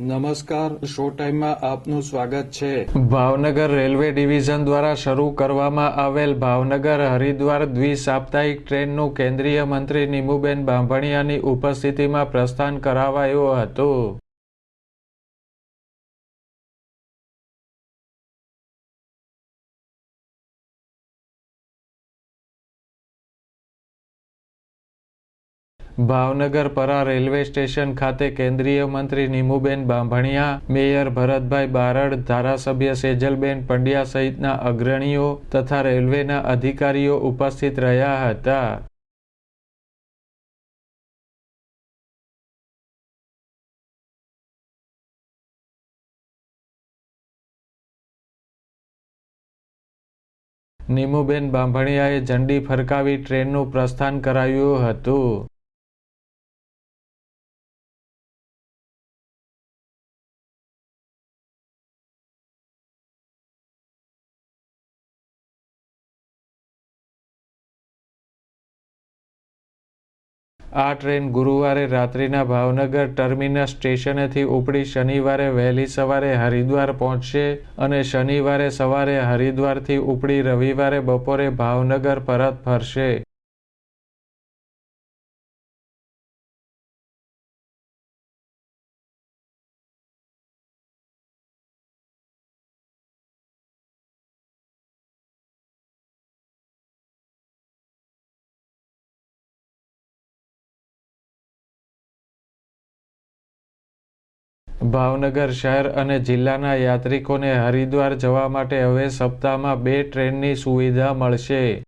નમસ્કાર, શો ટાઈમમાં આપનું સ્વાગત છે. ભાવનગર રેલવે ડિવિઝન દ્વારા શરૂ કરવામાં આવેલ ભાવનગર હરિદ્વાર દ્વિ સાપ્તાહિક ટ્રેનનું કેન્દ્રીય મંત્રી નીમુબેન બાંભણિયાની ઉપસ્થિતિમાં પ્રસ્થાન કરાવાયું હતું. ભાવનગર પરા રેલવે સ્ટેશન ખાતે કેન્દ્રીય મંત્રી નીમુબેન બાંભણિયા, મેયર ભરતભાઈ બારડ, ધારાસભ્ય સેજલબેન પંડ્યા સહિતના અગ્રણીઓ તથા રેલવેના અધિકારીઓ ઉપસ્થિત રહ્યા હતા. નીમુબેન બાંભણિયાએ ઝંડી ફરકાવી ટ્રેનનું પ્રસ્થાન કરાયું હતું. આ ટ્રેન ગુરુવારે રાત્રિના ભાવનગર ટર્મિનસ સ્ટેશનેથી ઉપડી શનિવારે વહેલી સવારે હરિદ્વાર પહોંચશે અને શનિવારે સવારે હરિદ્વારથી ઉપડી રવિવારે બપોરે ભાવનગર પરત ફરશે. ભાવનગર શહેર અને જિલ્લાના યાત્રિકોને હરિદ્વાર જવા માટે હવે સપ્તાહમાં બે ટ્રેનની સુવિધા મળશે.